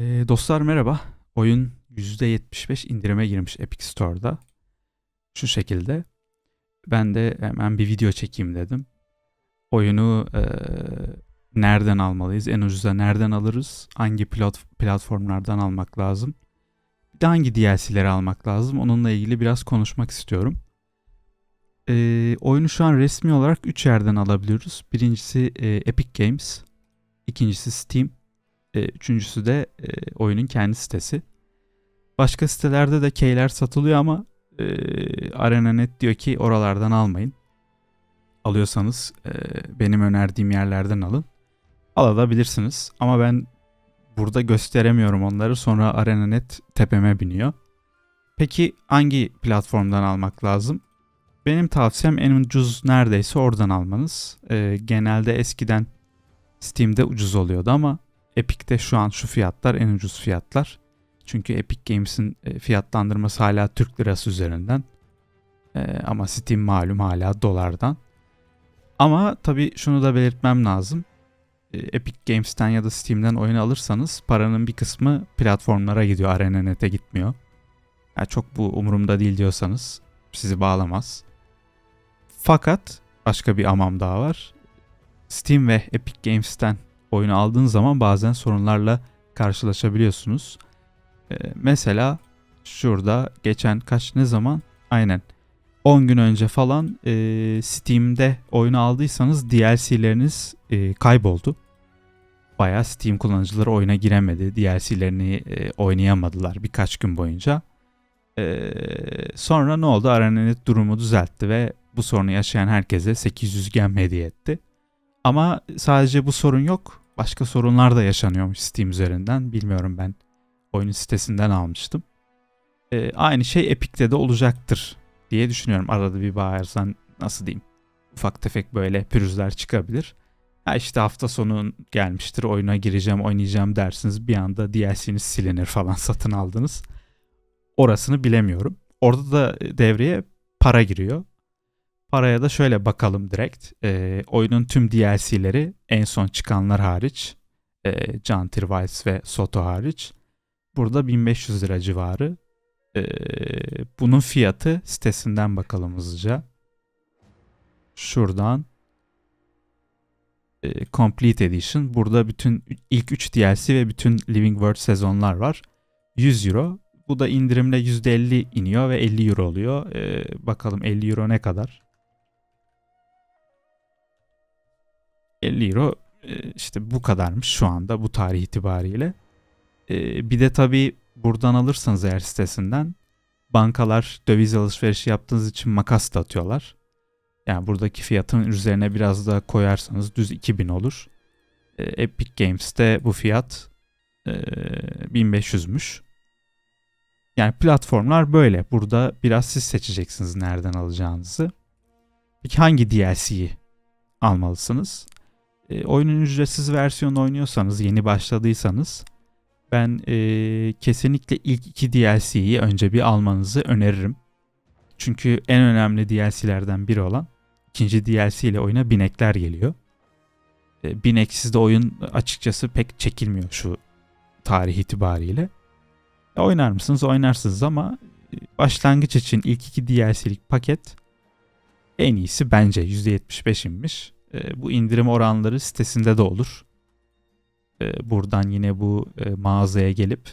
Ee, dostlar merhaba. Oyun %75 indirime girmiş Epic Store'da. Şu şekilde. Ben de hemen bir video çekeyim dedim. Oyunu e, nereden almalıyız? En ucuza nereden alırız? Hangi plat platformlardan almak lazım? Bir de hangi DLC'leri almak lazım? Onunla ilgili biraz konuşmak istiyorum. E, oyunu şu an resmi olarak 3 yerden alabiliyoruz. Birincisi e, Epic Games. ikincisi Steam. E, üçüncüsü de e, oyunun kendi sitesi. Başka sitelerde de keyler satılıyor ama e, ArenaNet diyor ki oralardan almayın. Alıyorsanız e, benim önerdiğim yerlerden alın. Alabilirsiniz ama ben burada gösteremiyorum onları sonra ArenaNet tepeme biniyor. Peki hangi platformdan almak lazım? Benim tavsiyem en ucuz neredeyse oradan almanız. E, genelde eskiden Steam'de ucuz oluyordu ama Epic'te şu an şu fiyatlar en ucuz fiyatlar. Çünkü Epic Games'in e, fiyatlandırması hala Türk lirası üzerinden. Ee, ama Steam malum hala dolardan. Ama tabii şunu da belirtmem lazım. Ee, Epic Games'ten ya da Steam'den oyun alırsanız paranın bir kısmı platformlara gidiyor. ArenaNet'e gitmiyor. Yani çok bu umurumda değil diyorsanız sizi bağlamaz. Fakat başka bir amam daha var. Steam ve Epic Games'ten oyunu aldığın zaman bazen sorunlarla karşılaşabiliyorsunuz. Ee, mesela şurada geçen kaç ne zaman? Aynen 10 gün önce falan e, Steam'de oyunu aldıysanız DLC'leriniz e, kayboldu. Bayağı Steam kullanıcıları oyuna giremedi. DLC'lerini e, oynayamadılar birkaç gün boyunca. E, sonra ne oldu? Aranet durumu düzeltti ve bu sorunu yaşayan herkese 800 gem hediye etti. Ama sadece bu sorun yok. Başka sorunlar da yaşanıyormuş Steam üzerinden. Bilmiyorum ben oyunun sitesinden almıştım. E, aynı şey Epic'te de olacaktır diye düşünüyorum. Arada bir bağırsan nasıl diyeyim ufak tefek böyle pürüzler çıkabilir. Ha işte hafta sonu gelmiştir oyuna gireceğim oynayacağım dersiniz bir anda DLC'niz silinir falan satın aldınız. Orasını bilemiyorum. Orada da devreye para giriyor. Paraya da şöyle bakalım direkt. E, oyunun tüm DLC'leri en son çıkanlar hariç. E, John Tirvice ve Soto hariç. Burada 1500 lira civarı. E, bunun fiyatı sitesinden bakalım hızlıca. Şuradan. E, Complete Edition. Burada bütün ilk 3 DLC ve bütün Living World sezonlar var. 100 euro. Bu da indirimle %50 iniyor ve 50 euro oluyor. E, bakalım 50 euro ne kadar? 50 euro e, işte bu kadarmış şu anda bu tarih itibariyle. E, bir de tabii buradan alırsanız eğer sitesinden bankalar döviz alışverişi yaptığınız için makas da atıyorlar. Yani buradaki fiyatın üzerine biraz da koyarsanız düz 2000 olur. E, Epic Games'te bu fiyat 1500'müş. Yani platformlar böyle. Burada biraz siz seçeceksiniz nereden alacağınızı. Peki hangi DLC'yi almalısınız? E, oyunun ücretsiz versiyonu oynuyorsanız, yeni başladıysanız ben e, kesinlikle ilk iki DLC'yi önce bir almanızı öneririm. Çünkü en önemli DLC'lerden biri olan ikinci DLC ile oyuna binekler geliyor. E, bineksiz de oyun açıkçası pek çekilmiyor şu tarih itibariyle. E, oynar mısınız? Oynarsınız ama e, başlangıç için ilk iki DLC'lik paket en iyisi bence %75'inmiş. E, bu indirim oranları sitesinde de olur. E, buradan yine bu e, mağazaya gelip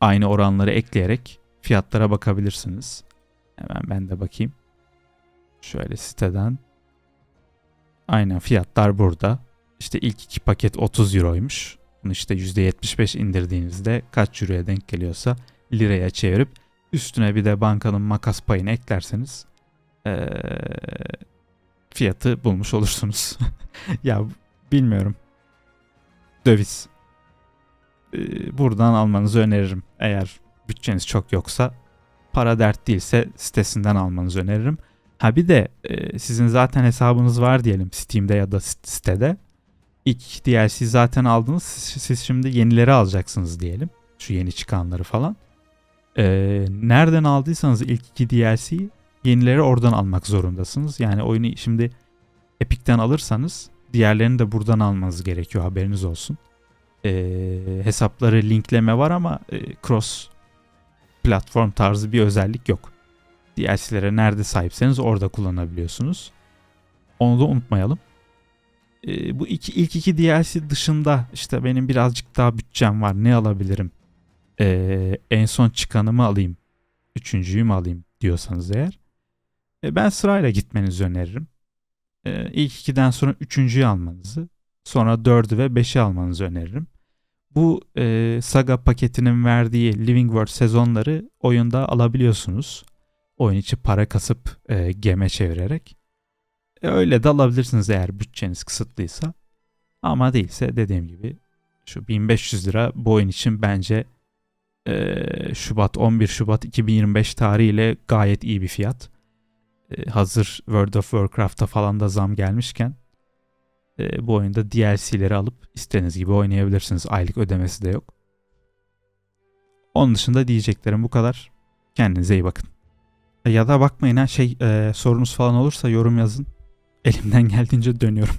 aynı oranları ekleyerek fiyatlara bakabilirsiniz. Hemen ben de bakayım. Şöyle siteden. Aynen fiyatlar burada. İşte ilk iki paket 30 euroymuş. Bunu işte %75 indirdiğinizde kaç euroya denk geliyorsa liraya çevirip üstüne bir de bankanın makas payını eklerseniz ee, fiyatı bulmuş olursunuz. ya bilmiyorum. Döviz. Ee, buradan almanızı öneririm. Eğer bütçeniz çok yoksa para dert değilse sitesinden almanızı öneririm. Ha bir de e, sizin zaten hesabınız var diyelim Steam'de ya da sitede. İlk DLC zaten aldınız. Siz, şimdi yenileri alacaksınız diyelim. Şu yeni çıkanları falan. Ee, nereden aldıysanız ilk iki DLC'yi yenileri oradan almak zorundasınız. Yani oyunu şimdi Epic'ten alırsanız diğerlerini de buradan almanız gerekiyor haberiniz olsun. e, hesapları linkleme var ama e, cross platform tarzı bir özellik yok. DLC'lere nerede sahipseniz orada kullanabiliyorsunuz. Onu da unutmayalım. E, bu iki, ilk iki DLC dışında işte benim birazcık daha bütçem var ne alabilirim? E, en son çıkanı mı alayım? Üçüncüyü mü alayım diyorsanız eğer. E, ben sırayla gitmenizi öneririm. E, ilk ikiden sonra üçüncüyü almanızı, sonra dördü ve beşi almanızı öneririm. Bu e, Saga paketinin verdiği Living World sezonları oyunda alabiliyorsunuz. Oyun içi para kasıp e, geme çevirerek. Öyle de alabilirsiniz eğer bütçeniz kısıtlıysa. Ama değilse dediğim gibi şu 1500 lira bu oyun için bence Şubat 11 Şubat 2025 tarihiyle gayet iyi bir fiyat. E, hazır World of Warcraft'a falan da zam gelmişken e, bu oyunda DLC'leri alıp istediğiniz gibi oynayabilirsiniz. Aylık ödemesi de yok. Onun dışında diyeceklerim bu kadar. Kendinize iyi bakın. E, Ya da bakmayın ha şey sorunuz falan olursa yorum yazın. Elimden geldiğince dönüyorum.